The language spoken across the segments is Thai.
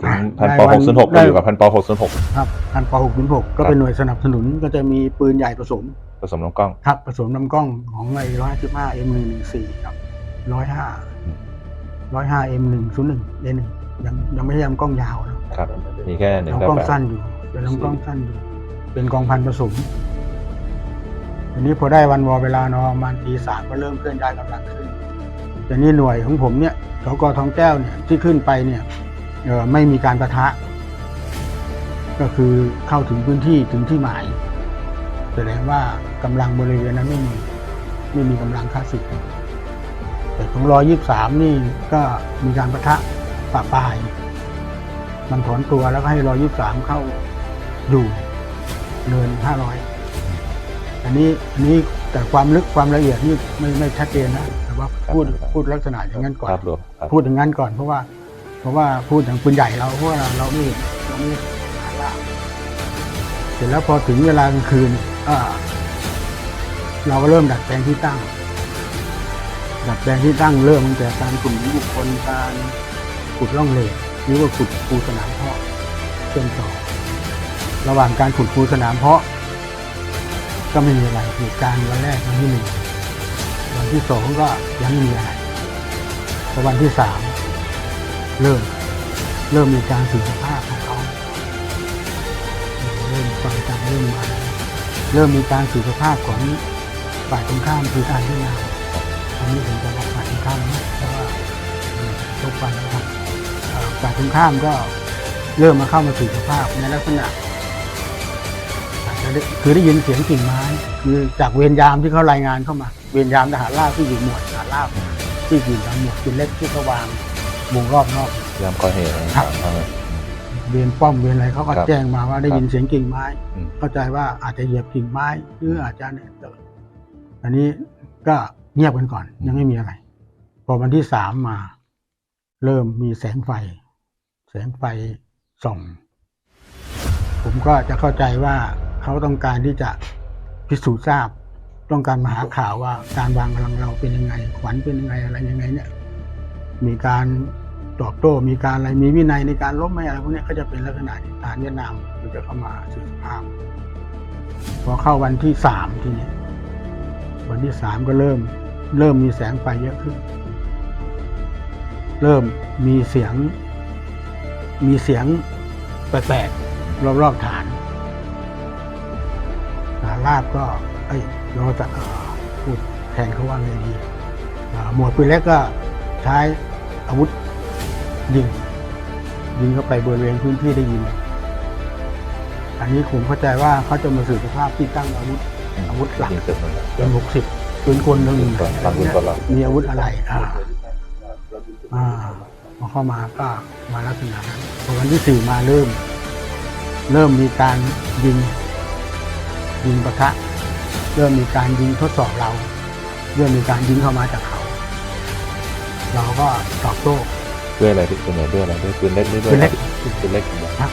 ถึงถึงพันปหกศูนย์หกเราอยู่กับพันปหกศูนย์หกครับพันปหกศูนย์หกก็ครับเป็นหน่วยสนับสนุนก็จะมีปืนใหญ่ผสม ผสมน้ำกล้องครับผสมน้ำกล้องของไอ้ร้อยสิบห้าเอ็มหนึ่งหนึ่งสี่ครับร้อยห้าอืมร้อยห้าเอ็มหนึ่งศูนย์หนึ่งเอหนึ่งยังยังไม่ใช่ลำกล้องยาวนะครับมีแค่หนึ่งลำเก้ากล้องแปดสั้นอยู่เป็นลำกล้องสั้นอยู่ เป็นกองพันผสมทีนี้พอได้วันวอเวลานอนประมาณตีสามก็เริ่มเคลื่อนย้ายกำลังขึ้นแต่นี่หน่วยของผมเนี่ยสกทองแก้วเนี่ยที่ขึ้นไปเนี่ยเออ ไม่มีการประทะ ก็คือเข้าถึงพื้นที่ถึงที่หมายแสดงว่ากำลังบริเวณนั้นไม่มีไม่มีกำลังค่าศึกแต่ของร้อยยี่สามนี่ก็มีการประทะปะปาย มันถอนตัวแล้วก็ให้ร้อยยี่สามเข้าอยู่เนินห้าร้อยอันนี้อันนี้แต่ความลึกความละเอียดนี่ไม่ไม่ชัดเจนนะแต่ว่าพูดพูดลักษณะอย่างนั้นก่อนภาพรวมครับพูดอย่างนั้นก่อนเพราะว่า เพราะว่าพูดอย่างปืนใหญ่เราเพราะว่าเราไม่เราไม่หาล่าเสร็จแล้วพอถึงเวลากลางคืนอ่าเราก็เริ่มดัดแปลงที่ตั้ง ดัดแปลงที่ตั้งเริ่มตั้งแต่การกลุ่มบุคคลการขุดร่องเหล็กหรือว่าขุดปูสนามเพาะเชื่อมต่อ ระหว่างการขุดปูสนามเพาะ ก็ไม่มีอะไรเหตุการณ์วันแรกวันที่หนึ่งวันที่สองก็ยังไม่มีอะไรพอวันที่สาม เริ่ม เริ่มมีการสื่อสภาพของเขา เริ่มฟังจำเริ่มมาเริ่มมีการสื่อสภาพของฝ่ายตรงข้ามคือการที่นาอันนี้ผมจะบอกฝ่ายตรงข้ามนะเพราะว่าทุกวันนะครับฝ่ายตรงข้ามก็เริ่มมาเข้ามาสื่อสภาพในลักษณะคือได้ยินเสียงกิ่งไม้คือจากเวรยามที่เขารายงานเข้ามา เวรยามทหารราบที่อยู่หมวดทหารราบที่อยู่ตามหมวดจุดเล็กที่เขาวาง วงรอบนอก ยามก่อเหตุอะไรครับ ต่างๆครับเวียนป้อมเวียนอะไรเขาก็ครับแจ้งมาว่าได้ยินเสียงกิ่งไม้ อืม เข้าใจว่าอาจจะเหยียบกิ่งไม้หรืออาจจะเนี่ยเกิดอันนี้ก็เงียบกันก่อนยังไม่มีอะไร พอวันที่สามมา เริ่มมีแสงไฟ แสงไฟส่อง ผมก็จะเข้าใจว่าเขาต้องการที่จะพิสูจน์ทราบ ต้องการมาหาข่าวว่าการวางกำลังเราเป็นยังไงขวัญเป็นยังไงอะไรยังไงเนี่ย มีการตอบโต้มีการอะไรมีวินัยในการลบไหมอะไรพวกนี้ก็จะเป็นลักษณะที่ทหารเวียดนามมันจะเข้ามาสื่อสภาพพอเข้าวันที่สามทีนี้วันที่สามก็เริ่ม เริ่มมีแสงไฟเยอะขึ้น เริ่มมีเสียง มีเสียงแปลกๆรอบๆฐานฐานราบก็ เอ้ยเราจะอ่อพูดแทนเขาว่าไงดีหมวดปืนเล็กก็ใช้ อาวุธยิง ยิงเข้าไปบริเวณพื้นที่ได้ยิน อันนี้ผมเข้าใจว่าเขาจะมาสื่อสภาพที่ตั้งอาวุธ อาวุธหลักยิงเสร็จหมดแล้วเป็นหกสิบปืนกลหนึ่งปืนกลตั้งปืนกลหลักมีอาวุธอะไร อ่า อ่าพอเข้ามาก็มาลักษณะนั้นพอวันที่สี่มาเริ่ม เริ่มมีการยิง ยิงปะทะ เริ่มมีการยิงทดสอบเรา เริ่มมีการยิงเข้ามาจากเขา เราก็ตอบโต้ด้วยอะไรที่ส่วนใหญ่ด้วยอะไรด้วยปืนเล็กหรือด้วยปืนเล็กปืนเล็กอย่างเดียวครับ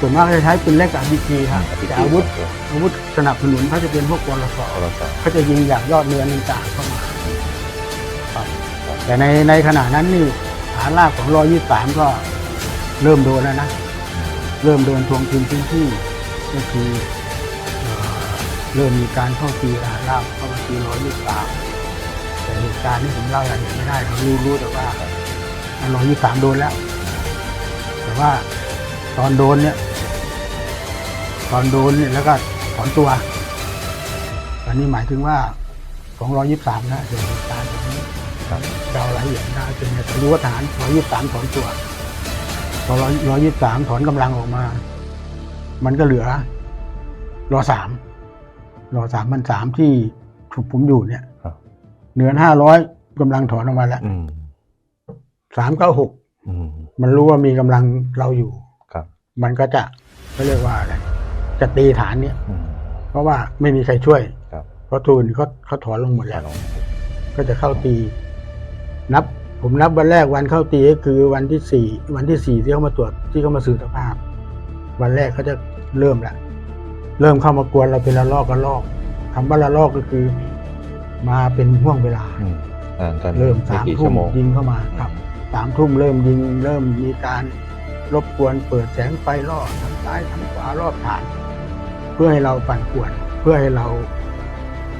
ส่วนมากจะใช้ปืนเล็กกับดีจีครับอ่าแต่อาวุธอาวุธสนับสนุนเขาจะเป็นพวกกลสโทรศัพท์เขาจะยิงจากยอดเรือต่างๆเข้ามาครับแต่ในในขณะนั้นนี่ฐานราบของรอยี่สามก็เริ่มโดนแล้วนะ เริ่มโดนทวงคืนพื้นที่ก็คือเอ่อเริ่มมีการเข้าตีฐานราบเข้ามาตีร้อยยี่สามแต่ เหตุการณ์ที่ผมเล่ารายละเอียดไม่ได้เรารู้รู้แต่ว่าร้อยยี่สามโดนแล้ว แต่ว่าตอนโดนเนี่ย ตอนโดนเนี่ยแล้วก็ถอนตัว อันนี้หมายถึงว่าของร้อยยี่สามนะเดี๋ยวเหตุการณ์แบบนี้ครับเรารายละเอียดได้เป็นแต่รู้ว่าทหารร้อยยี่สามถอนตัวพอร้อยร้อยยี่สามถอนกำลังออกมา มันก็เหลือรอสามรอสามมันสามที่ถูกผมอยู่เนี่ยครับ เหนือห้าร้อยกำลังถอนออกมาแล้วอืมสามเก้าหกอืม มันรู้ว่ามีกำลังเราอยู่ครับ มันก็จะเขาเรียกว่าอะไรจะตีฐานเนี่ย อืม เพราะว่าไม่มีใครช่วยครับ เพราะทูนเขาเขาถอนลงหมดแล้วลองก็จะเข้าตี นับ ผมนับวันแรกวันเข้าตีก็คือวันที่สี่วันที่สี่ที่เขามาตรวจที่เขามาสื่อสภาพ วันแรกเขาจะเริ่มละเริ่มเข้ามากวนเราเป็นละลอกละลอกคำว่าละลอกก็คือ มาเป็นห่วงเวลา อืมห่างกันเริ่มไม่สามกี่ทุ่ชั่มวโมงยิงเข้ามาครับสามทุ่มเริ่มยิงเริ่มมีการรบกวนเปิดแสงไฟรอบทั้งซ้ายทั้งขวารอบฐาน เพื่อให้เราปั่นป่วน เพื่อให้เรา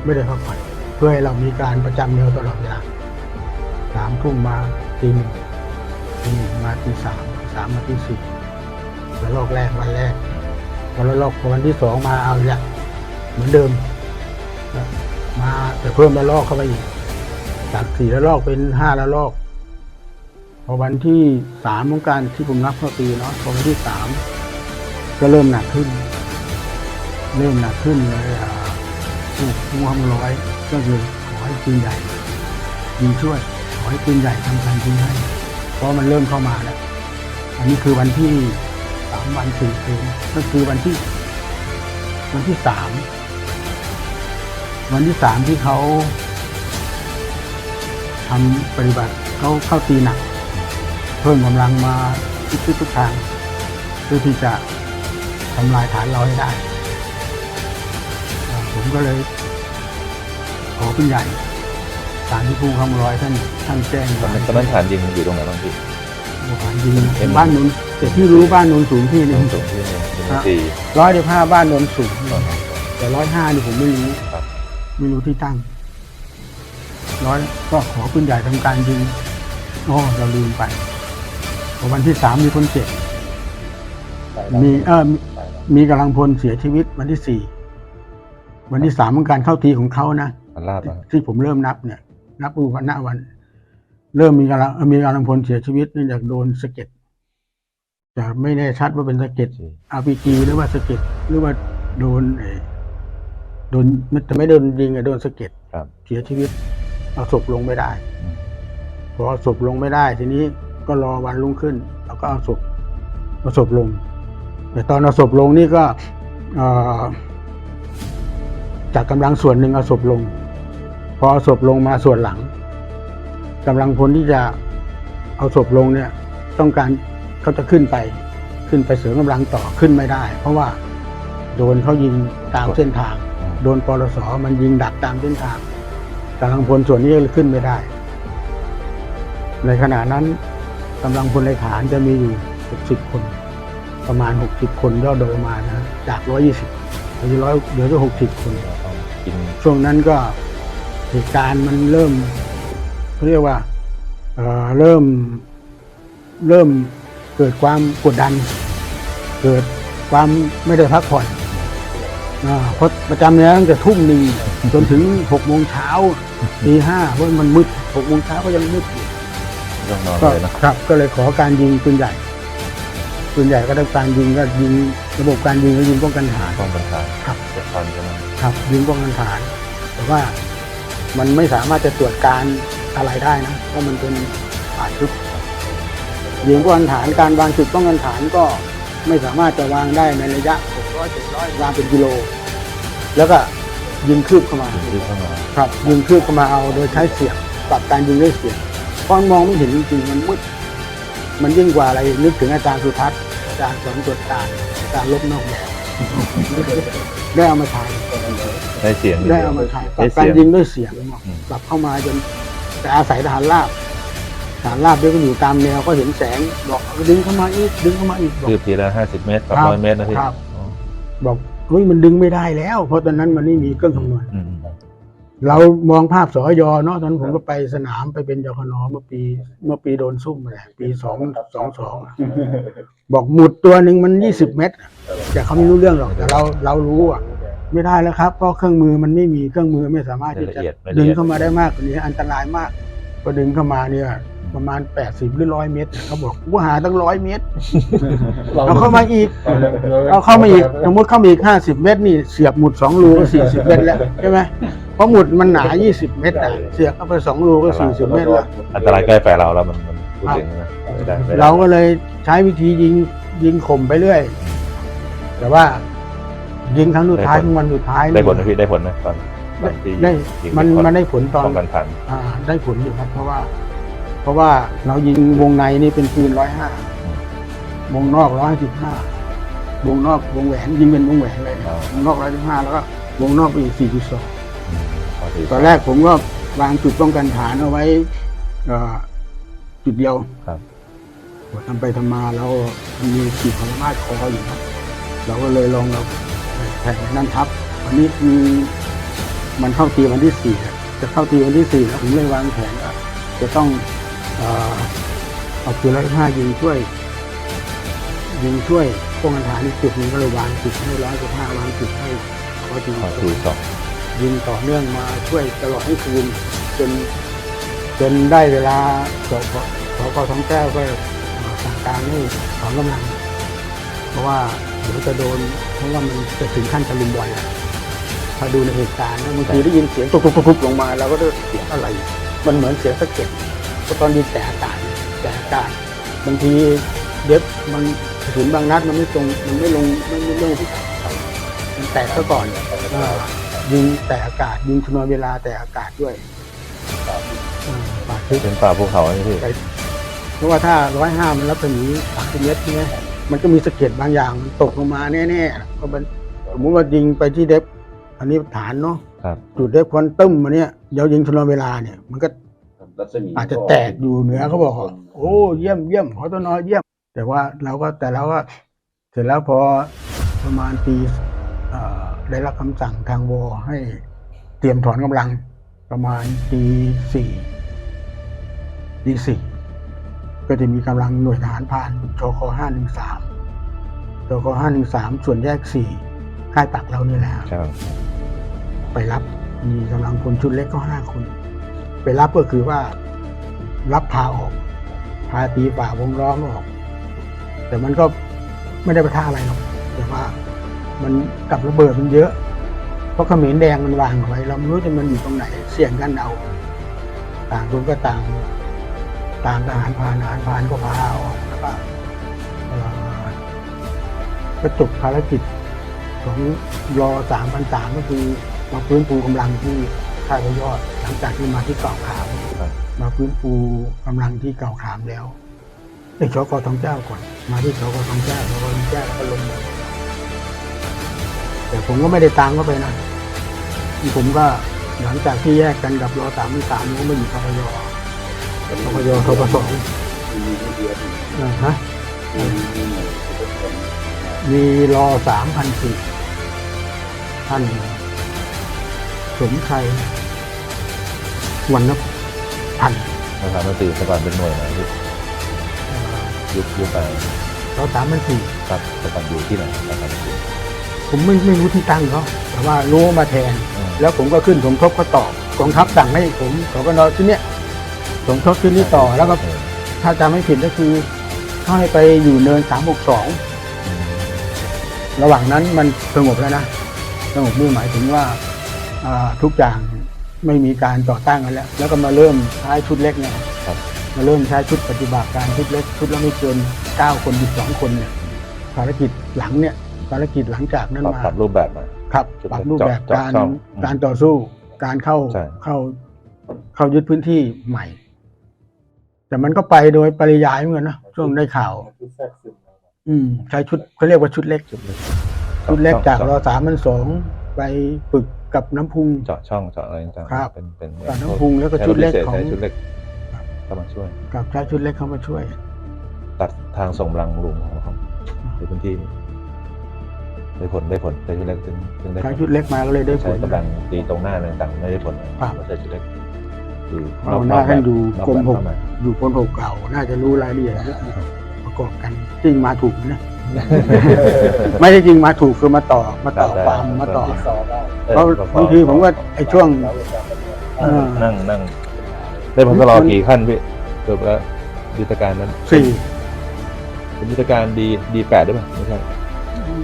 ไม่ได้พักผ่อนเพื่อให้เรามีการประจำแนวตลอดเวลาสามทุ่มมาตีหนึ่งตีหนึ่งมาตีสามตีสามมาตีสี่แล้วลอกแรกวันแรกวันละลอกพอวันที่สองมาเอาอีกและเหมือนเดิม มาแต่เพิ่มละลอกเข้าไปอีกจากสี่ละลอกเป็นห้าละลอก พอวันที่สามของการที่ผมนับเข้าปีเนาะพอวันที่สามก็เริ่มหนักขึ้น เริ่มหนักขึ้นเลยอ่าผู้ผู้ทำร้อยก็คือขอให้ปืนใหญ่ยิงช่วยขอให้ปืนใหญ่ทำการยิงให้ เพราะมันเริ่มเข้ามาแล้วอันนี้คือวันที่สามวันสี่คืนก็คือวันที่ วันที่สาม วันที่สามที่เขาทำปฏิบัติเขาเข้าตีหนัก เพิ่มกำลังมาทุกทิศทุกทางเพื่อที่จะทำลายฐานเราให้ได้เอ่อผมก็เลยขอเป็นใหญ่ฐานที่ภูคำร้อยท่านท่านแจ้งตอนนั้นตอนนั้นฐานยิงอยู่ตรงไหนบ้างพี่ฐานยิงบ้านนนแต่ที่รู้บ้านนนสูงที่หตรนึ่งงสูงที่หนึ่งหนึ่งสี่ร้อยเดียห้าบ้านนนสูงตอนนั้นแต่ร้อยห้านี่ผมไม่รู้ครับ ไม่รู้ที่ตั้ง ร้อยก็ขอปืนใหญ่ทำการยิงโอ้เราลืมไปพอวันที่สามมีคนเจ็บมีเออมีมีกำลังพลเสียชีวิตวันที่สี่วันที่สามของการเข้าทีของเขานะมันลาบที่อะที่ผมเริ่มนับเนี่ย นับดูวันหน้าวัน เริ่มมีกำลังมีกำลังพลเสียชีวิตเนื่องจากโดนสะเก็ดแต่ไม่แน่ชัดว่าเป็นสะเก็ดสี่อาร์พีจีหรือว่าสะเก็ดหรือว่าโดนเอ่อ โดนแต่ไม่โดนยิงอะโดนสะเก็ดครับเสียชีวิตเอาศพลงไม่ได้อืม พอเอาศพลงไม่ได้ ทีนี้ก็รอวันรุ่งขึ้น แล้วก็เอาศพเอาศพลง แต่ตอนเอาศพลงนี่ก็เอ่อจากกำลังส่วนหนึ่งเอาศพลง พอเอาศพลงมาส่วนหลังกำลังพลที่จะเอาศพลงเนี่ย ต้องการเขาจะขึ้นไป ขึ้นไปเสริมกำลังต่อขึ้นไม่ได้ เพราะว่าโดนเขายิงตามเส้นทางอืม โดนปลสมันยิงดักตามเส้นทางกำลังพลส่วนนี้ก็ขึ้นไม่ได้ ในขณะนั้นกำลังพลในฐานจะมีอยู่ 60 คน ประมาณ 60 คนย่อโดยประมาณนะ จาก 120เหลือร้อยเหลือจะ60คนเราต้องกินช่วงนั้นก็เหตุการณ์มันเริ่มเขาเรียกว่าเเริ่มเริ่มเกิดความกดดัน เกิดความไม่ได้พักผ่อน อ่าเพราะประจำเนี่ยตั้งแต่ทุ่มหนึ่งจนถึงหกโมงเช้าตีห้าเพราะมันมืดหกโมงเช้าก็ยังมืดอยู่ต้องนอนก็เลยนะ ครับ ก็เลยขอการยิงปืนใหญ่ปืนใหญ่ก็ได้การยิงก็ยิงระบบการยิงก็ยิงป้องกันฐาน ต้องบรรทานครับ จะทันใช่ไหมครับยิงป้องกันฐาน แต่ว่ามันไม่สามารถจะตรวจการอะไรได้นะเพราะมันเป็นป่าทึบยิงป้องกันฐานการวางจุดป้องกันฐานก็ ไม่สามารถจะวางได้ในระยะ 600 700วางเป็นกิโล แล้วก็ยิงคืบเข้ามาถึงที่เข้ามาครับ ยิงคืบเข้ามาเอาโดยใช้เสียงปรับการยิงด้วยเสียงเพราะมันมองไม่เห็นจริงๆมันมืดมันยิ่งกว่าอะไรนึกถึงอาจารย์สุทัศน์อาจารย์สอนตรวจการอาจารย์ลบนอกแบบได้เอามาใช้ได้เสียงได้เอามาใช้ปได้รับเสีการยงยิงด้วยเสียงอืมปรับเข้ามาจนแต่อาศัยทหารราบ ทหารราบด้วยก็อยู่ตามแนวก็เห็นแสงบอกดึงเข้ามาอีกดึงเข้ามาอีกบอก คืบทีละห้าสิบเมตรกับครับร้อยเมตรนะพี่ครับ อ๋อบอกเฮ้ยมันดึงไม่ได้แล้ว เพราะตอนนั้นมันไม่มีเครื่องคำนวณอืมเรามองภาพสอยเนาะตอนนั้นผมก็ไปสนามไปเป็นจคนเมื่อปี เมื่อปีโดนซุ่มไปแหละปีสองสองสองบอกหมุดตัวหนึ่งมันยี่สิบเมตรอะแต่เขาไม่รู้เรื่องหรอกแต่เราเรารู้อะ ไม่ได้แล้วครับเพราะเครื่องมือมันไม่มีเครื่องมือไม่สามารถที่ละจะเอียดไม่ละดึงเอียดเข้ามาได้มากกว่านี้อันตรายมากพอดึงเข้ามาเนี่ย ประมาณแปดสิบหรือร้อยเมตรเขาบอกว่าหาตั้งร้อยเมตร เอาเข้ามาอีก เอาเข้ามาอีกสมมติเข้ามาอีกห้าสิบเมตรนี่เสียบหมุดสองรูก็สี่สิบเมตรแล้วใช่ไหมเพราะหมุดมันหนายี่สิบเมตรอะเสียบเข้าไปสองรูก็สี่สิบเมตรแล้วอันตรายใกล้แฝงเราแล้วมันมันพูดถึงนะไม่ได้ไม่ได้เราก็เลยใช้วิธียิงยิงข่มไปเรื่อย แต่ว่า ยิงครั้งสุดท้ายของวันสุดท้ายได้ผลไหมพี่ได้ผลไหมตอนตอนที่ได้ยิงมันยิงมันได้ผลตอน ป้องกันทัน อ่าได้ผลอยู่ครับเพราะว่า เพราะว่าเรายิงวงในนี่เป็นปืนร้อยห้าวงนอกร้อยสิบห้าวงนอกวงแหวนยิงเป็นวงแหวนเลยนะวงนอกร้อยสิบห้าแล้วก็วงนอกไปอีกสี่จุดสองอืมพอดีตอนแรกผมก็วางจุดป้องกันฐานเอาไว้เอ่อจุดเดียวครับพพอทำไปทำมาแล้วมันมีขีดพลมาดคออยู่ครับเราก็เลยลองเราแผ่นนั่นทับวันนี้คือมันเข้าตีวันที่สี่อะจะเข้าตีวันที่สี่แล้วผมเลยวางแผนว่าจะต้อง เอ่อเอาปืนร้อยห้ายิงช่วย ยิงช่วยป้องกันฐานอีกจุดหนึงก็เลยวางจุดให้ร้อยสิบห้าวางจุดให้เขาจริงขอทีสองยิงต่อเนื่องมาช่วยตลอดทั้งคืนจนจนได้เวลาสพสพท้องแก้วก็เอ่อสั่งการให้ถอนกำลัง เพราะว่าเดี๋ยวจะโดน เพราะว่ามันจะถึงขั้นตะลุมบอลอะถ้าดูในเหตุการณ์นะบางทีได้ยินเสียงตุบๆๆลงมาเราก็ได้เสียงอะไร มันเหมือนเสียงสะเก็ด เพราะตอนยิงแต่อากาศแต่อากาศบางทีเด็บมันถึงบางนัดมันไม่ตรงมันไม่ลงไม่ไม่ลงที่เขามันแตกซะก่อนอ่ายิงแต่อากาศยิงชนวนเวลาแต่อากาศด้วยอ่าปาดทึบเป็นป่าภูเขานี่พี่เพราะว่าถ้าร้อยห้ามันรับเป็นนี้สามสิบเมตรใช่ไหมมันก็มีสะเก็ดบางอย่างมันตกลงมาแน่ๆก็มันสมมติว่ายิงไปที่เดฟอันนี้ฐานเนาะครับจุดเดฟควอนตัมมาเนี่ยเดี๋ยวยิงชนวนเวลาเนี่ยมันก็ รัศมีอาจจะแตกอยู่เหนือเขาบอกว่าโอ้เยี่ยมเยี่ยมขอตัวนอเยี่ยม แต่ว่าเราก็แต่เราก็เสร็จแล้วพอประมาณปีเอ่อได้รับคำสั่งทางวอให้เตรียมถอนกำลังประมาณปีสี่ปีสี่ก็จะมีกำลังหน่วยทหารพรานชคห้าหนึ่งสามชคห้าหนึ่งสามส่วนแยกสี่ค่ายปักเรานี่แหละครับไปรับมีกำลังคนชุดเล็กก็ห้าคน ไปรับก็คือว่ารับพาออก พาตีป่าวงล้อมออก แต่มันก็ไม่ได้ประท่าอะไรหรอกแต่ว่ามันกับระเบิดมันเยอะ เพราะเขมรแดงมันวางไว้ เราไม่รู้จะมันอยู่ตรงไหน เสี่ยงกันเอา ต่างคนก็ต่างต่างทหารพานทหารพานก็พาออกแล้วก็เอ่อก็จบภารกิจของรอสามพันสามก็คือมาฟื้นฟูกำลังที่ค่ายพยอด หลังจากที่มาที่เก่าขามครับมาฟื้นฟูกำลังที่เก่าขามแล้วไอ้ชกทองเจ้าก่อน มาที่ชกทองเจ้าชกทองเจ้าแล้วก็ลงมาแต่ผมก็ไม่ได้ตามเข้าไปนะผมก็หลังจากที่แยกกันกับรอสามพันสามก็มาอยู่ทพยทพยทพสมีที่เดียวนะฮะมีมีหน่วยทุกคนมีรอสามพันสี่ท่านสมชัย วันนพันธ์มาถามมาตีแต่ก่อนเป็นหน่วยไหนพี่เอ่อยุคยุคไปรอสามพันสี่ครับแต่ก่อนอยู่ที่ไหนนะครับพี่ผมไม่ไม่รู้ที่ตั้งเขาแต่ว่ารู้ว่ามาแทนอืมแล้วผมก็ขึ้นสมทบก็ต่อกองทัพสั่งให้ผมเขาก็นอนที่เนี้ยสมทบที่นี่ต่อแล้วก็เออถ้าจำไม่ผิดก็คือเขาให้ไปอยู่เนินสามหกสองอืมระหว่างนั้นมันสงบแล้วนะสงบนี่หมายถึงว่าอ่าทุกอย่าง ไม่มีการต่อต้านกันแล้ว แล้วก็มาเริ่มใช้ชุดเล็กเนี่ยครับมาเริ่มใช้ชุดปฏิบัติการชุดเล็กชุดละไม่เกินเก้าคนสิบสองคนเนี่ยภารกิจหลังเนี่ยภารกิจหลังจากนั้นปรับมาปรับรูปแบบมา ครับชุดปเล็กรับรูปแบบเจาะการช่องการต่อสู้การเข้าใช่ เข้าเข้ายึดพื้นที่ใหม่ แต่มันก็ไปโดยปริยายเหมือนกันนะช่วงได้ข่าวชุดแทรกซึมอืมใช้ชุดเขาเรียกว่าชุดเล็ก ชุดเล็กชุดเล็กจากเจาะรอสามมันสองไปฝึก กับน้ำพุง เจาะช่องเจาะอะไรต่างๆครับเป็นเป็นกับน้ำพุงแล้วก็ใช้ชุดเล็กรถพิศษของใช้ชุดเล็กเข้ามาช่วย กับใช้ชุดเล็กเข้ามาช่วย ตัดทางส่งกำลังหลวงของของในพื้นที่นี้ได้ผลได้ผลใช้ชุดเล็กจึงจึงได้ผใช้ลชุดเล็กมาก็เลยได้ผใช้ล กำลังตีตรงหน้าอะไรต่างๆไม่ได้ผลครับไม่ใช่ชุดเล็กคือเอาหน้าท่านอยู่นอกกรมแบบหกเข้ามาอยู่พลหกเก่า น่าจะรู้รายละเอียดเยอะประกอบกันจริงมาถูกนะ ไม่ได้จริงมาถูกคือมาต่อมาต่อความมาต่อที่สอได้ เพราะบางทีผมว่าไอ้ช่วงเราจะปฏิบัติอ่านั่งนั่งได้ผลตลอดกี่ขั้นพี่จบแล้วยุทธการนั้นสี่เป็นยุทธการดีดีแปดด้วยไหมไม่ใช่อื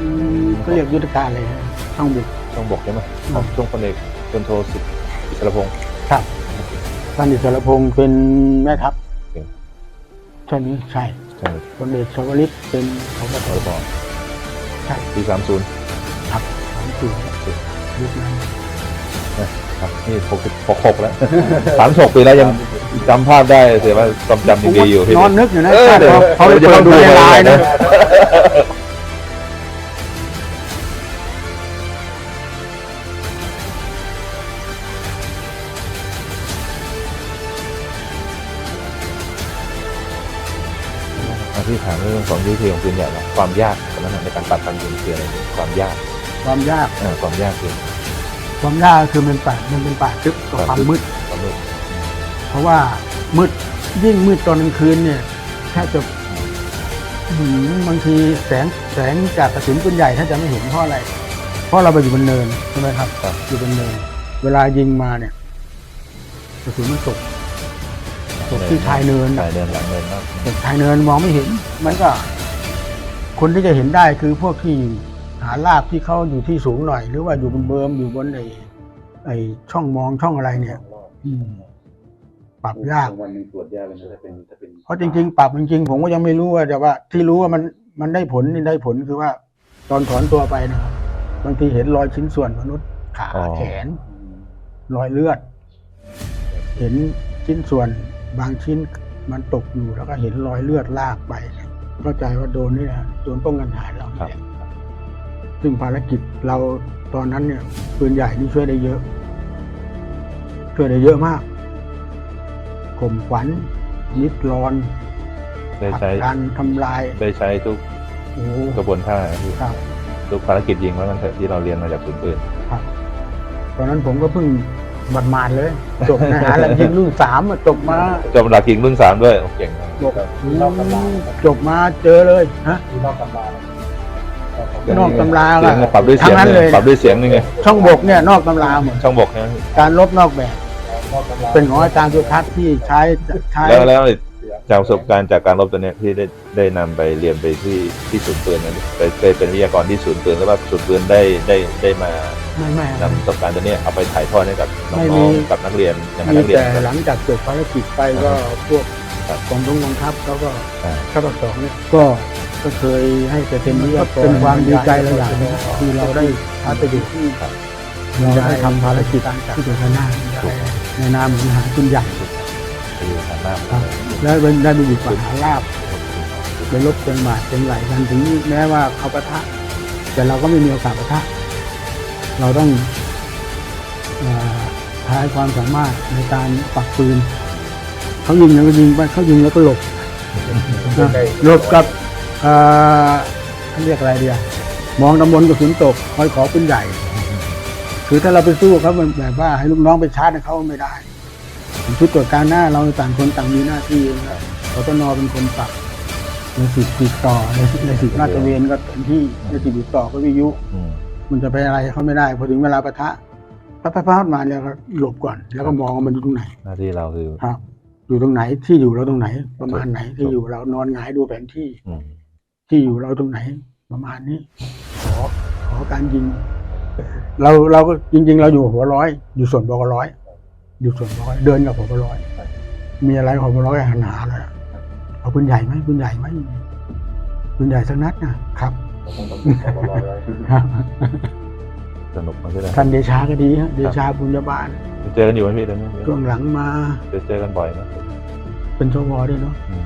มเขาเรียกยุทธการเลยฮะช่องบุกช่องบกใช่ไหมอืมของช่วงพลเอกพลโทสิทธิ์อิสรพงศ์ครับท่านอิสรพงศ์เป็นแม่ทัพโอเคใช่ไหมใช่ใช่พลเอกชวลิตเป็นเขาก็พลบใช่ปีสามศูนย์ครับสามสี่ยุ คนั้นครับนี่หกสิบหกหกแล้วสามหกปีแล้วยังจำภาพได้เสียว่าจำจำยังดีอยู่พี่นอนนึกอยู่นะเออเดี๋ยวเขาไปเดี๋ยวเปิดดูจะในมาดูไลน์นะนะอะพี่ของยุทธวิธีของปืนใหญ่ละความยากตอนนั้นนะในการปราบพันยิงคืออะไรความยาก ความยากอ่าความยากคือ ความยากคือมันป่ามันเป็นป่าทึบกับความมืด ความมืดเพราะว่ามืดยิ่งมืดตอนกลางคืนเนี่ยแทบจะอื้อหือบางทีแสงแสงจากกระสุนปืนใหญ่ถ้าจะไม่เห็นเพราะอะไร เพราะเราไปอยู่บนเนินใช่ไหมครับ ครับ อยู่บนเนิน เวลายิงมาเนี่ยกระสุนมันตก ตกที่ชายเนินชายเนินหลังเนินมาก ตกชายเนินมองไม่เห็น มันก็ คนที่จะเห็นได้คือพวกที่ หาลาบที่เขาอยู่ที่สูงหน่อย หรือว่าอยู่บนเบิร์มอยู่บนไอ้ไอ้ช่องมองช่องอะไรเนี่ย อืม ปรับยาก วันหนึงตรวจยากเลยนะถ้าเป็นถ้าเป็นเพราะจริง ๆ ปรับจริงๆผมก็ยังไม่รู้ว่าแต่ว่า ที่รู้ว่ามันมันได้ผลนี่ได้ผลคือว่า ตอนถอนตัวไปนะครับบางทีเห็นรอยชิ้นส่วนมนุษย์ขาแขน รอยเลือด เห็นชิ้นส่วนบางชิ้นมันตกอยู่แล้วก็เห็นรอยเลือดลากไปเข้าใจว่าโดนนี่นะโดนป้องกันหารเราครับเนี่ย ซึ่งภารกิจเราตอนนั้นเนี่ยปืนใหญ่นี่ช่วยได้เยอะ ช่วยได้เยอะมากข่มขวัญนิดรอนได้ผลักใช้ดันทำลาย ได้ใช้ทุกโอ้โหกระบวนท่าที่ครับทุกภารกิจยิงแล้วกันเถอะที่เราเรียนมาจากศูนย์ปืนครับตอนนั้นผมก็เพิ่งบัดมาดๆเลยจบในหาแหล่งยิงรุ่นสามอะจบมาจบหลักยิงรุ่นสามด้วยโอเก่งมากจบจบมาเจอเลยฮะที่นอกตำรา นอกตำราเสียงเนี่ยปรับด้วยเสียงทั้งนั้นเลย ปรับด้วยเสียงนี่ไงช่องบกเนี่ยนอกตำราหมดช่องบกใช่ไหมการลบนอกแบบนอกตำราเป็นของอาจารย์สุทัศน์ที่ใช้ใช้แล้วแล้วจากประสบการณ์จากการรบตัวเนี้ยที่ได้ได้นำไปเรียนไปที่ที่ศูนย์ปืนนั้นไปไปเป็นวิทยากรที่ศูนย์ปืนแล้วว่าศูนย์ปืนได้ได้ได้มาไม่ไม่นำประสบการณ์ตัวเนี้ยเอาไปถ่ายทอดให้กับน้ไม่มีองๆกับนักเรียนยังไงมีนักเรียนแต่หลังจากจบภารกิจไปก็พวกครับกองทงกองทัพเขาก็อ่าข้าพเจ้าเนี่ยก็ ก็เคยให้ไปเป็นวิทยากรเป็นความดีใจหลายอย่างนะที่เราได้พาไปอยู่ที่เราได้ทำภารกิจที่เป็นหน้าในนามของทหารคุณใหญ่ไปอยู่ทางหน้าครับแล้วได้ไปอยู่กับหาลาบไปลบเป็นบาดเป็นไหลกันถึงแม้ว่าเขาปะทะ แต่เราก็ไม่มีโอกาสปะทะ เราต้องเอ่อใช้ความสามารถในการปักปืนเขายิงแล้วก็ยิงไปเขายิงแล้วก็หลบหลบกับ เอ่อเขาเรียกอะไรเดียมองตำบลกระสุนตกคอยขอปืนใหญ่ คือถ้าเราไปสู้เขาแบบว่าให้ลูกน้องไปชาร์จให้เขาไม่ได้ชุดตรวจการหน้าเราต่างคนต่างมีหน้าที่นะครับเราต้องนอเป็นคนปรับในสิทธิ์ติดต่อในในสิทธิ์ลาดตระเวนก็เต็มที่ในสิทธิ์ติดต่อก็วิทยุอืมมันจะไปอะไรเขาไม่ได้ พอถึงเวลาปะทะพัดพัดพัดมาแล้วก็หลบก่อน แล้วก็มองว่ามันอยู่ตรงไหน หน้าที่เราคือครับ อยู่ตรงไหนที่อยู่เราตรงไหน ประมาณไหนที่อยู่เรานอนหงายดูแผนที่อืม ที่อยู่เราตรงไหนประมาณนี้ ขอขอการยิง เราเราก็จริง ๆ เราอยู่หัวร้อย อยู่ส่วนบกร้อยอยู่ส่วนบกร้อย เดินกับหัวร้อย มีอะไรของหัวร้อยหันหาเลยอะเอาปืนใหญ่ไหมปืนใหญ่ไหมปืนใหญ่สักนัดนะครับผมต้องขอรอไว้ครับสนุกมากเลยท่านเดชาก็ดีฮะเดชาบุญญาบาลเจอกันอยู่ไหมพี่ตอนนี้ช่วงหลังมาเจอเจอกันบ่อยนะเป็นสวด้วยเนาะอืม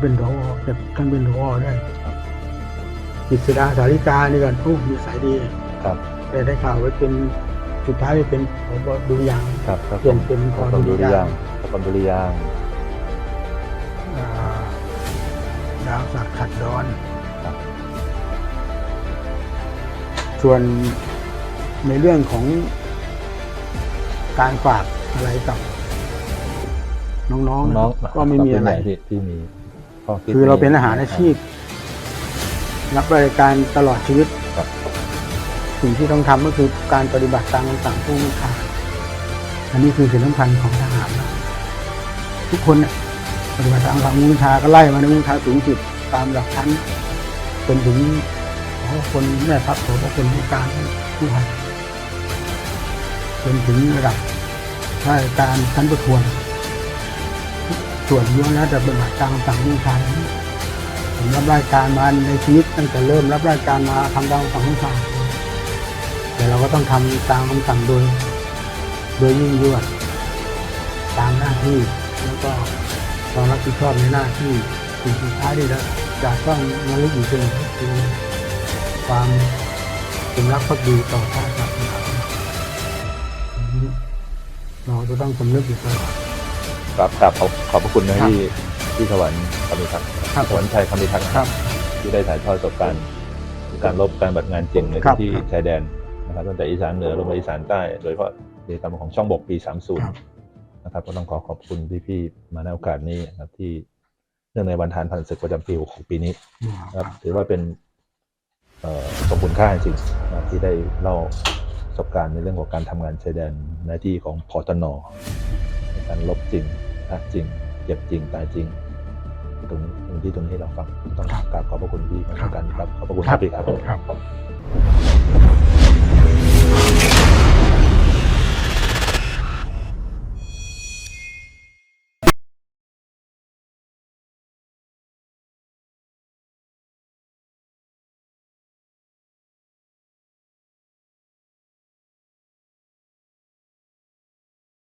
เป็นสวแต่ท่านเป็นสวด้วยกิษดาสาริกานี่ก่อนโอ้มีสายดีครับ แต่ได้ข่าวว่าเป็นสุดท้ายไปเป็นผบดุริยางค์ครับครับเปลี่ยนเป็นคกอองมดุดุริยายริางงค์คอมดุริยางอ่าดาวศักดิ์ขัดดอนครับส่วนในเรื่องของการฝากอะไรกับน้องๆน้องนะครับก็ไม่มีอะไรที่ที่มีข้ด คือเราเป็นอาหารอาชีพรับราชการตลอดชีวิตครับสิ่งที่ต้องทำก็คือการปฏิบัติตามคำสั่งผู้บัญชาอันนี้คือสิ่งสำคัญของทหารนะทุกคนเนี่ยปฏิบัติตามคำสั่งผู้บัญชาก็ไล่มาในผู้บัญชาสูงสุดตามหลักชั้นจนถึงขอคนแม่ทัพขอคนผู้การผู้พันจนถึงระดับข้าราชการชั้นประทวน ส่วนล้นแล้วแต่ปฏิบัติตามคำสั่งผู้บัญชาทั้งผมรับราชการมาในชีวิตตั้งแต่เริ่มรับราชการมาทำตามคำสั่งคำสั่งแต่เราก็ต้องทำตามคำสั่งโดย โดยยิ่งยวดตามหน้าที่แล้วก็ความรับผิดชอบในหน้าที่สิ่งสุดท้ายที่เราจะต้องระลึกอยู่เสมอคือความจงรักภักดีต่อชาติศาสนาอันนี้เราจะต้องสำนึกอยู่ตลอด ครับกราบขอบขอบพระคุณนะครับที่พี่สวรรค์คำพิทักษ์ครับสวรรค์ชัยคำพิทักษ์ครับที่ได้ถ่ายทอดประสบการณ์การรบการปฏิบัติงานจริงในครัพื้บนที่ชายแดนนะครับตั้งแต่อีสานเหนือลงมาอีสานใต้ โดยเฉพาะกิจกรรมของช่องบกปี ครับ 30 นะครับ ก็ต้องขอขอบคุณพี่ๆมาในโอกาสนี้นะครับที่เนื่องในวันทานพันศึกประจำปีของปีนี้นะครับ ถือว่าเป็นเอ่อสมคุณค่าจริงๆนะครับที่ได้เล่าประสบการณ์ในเรื่องของการทำงานชายแดนหน้าที่ของพอตนในการลบจริง พักจริงเจ็บจริงตายจริง ตรงนี้ตรงที่ตรงนี้ให้เราฟังต้องครับกราบขอบพระคุณพี่มากครับกันครับขอบพระคุณคครัรับบพี่ครับครับ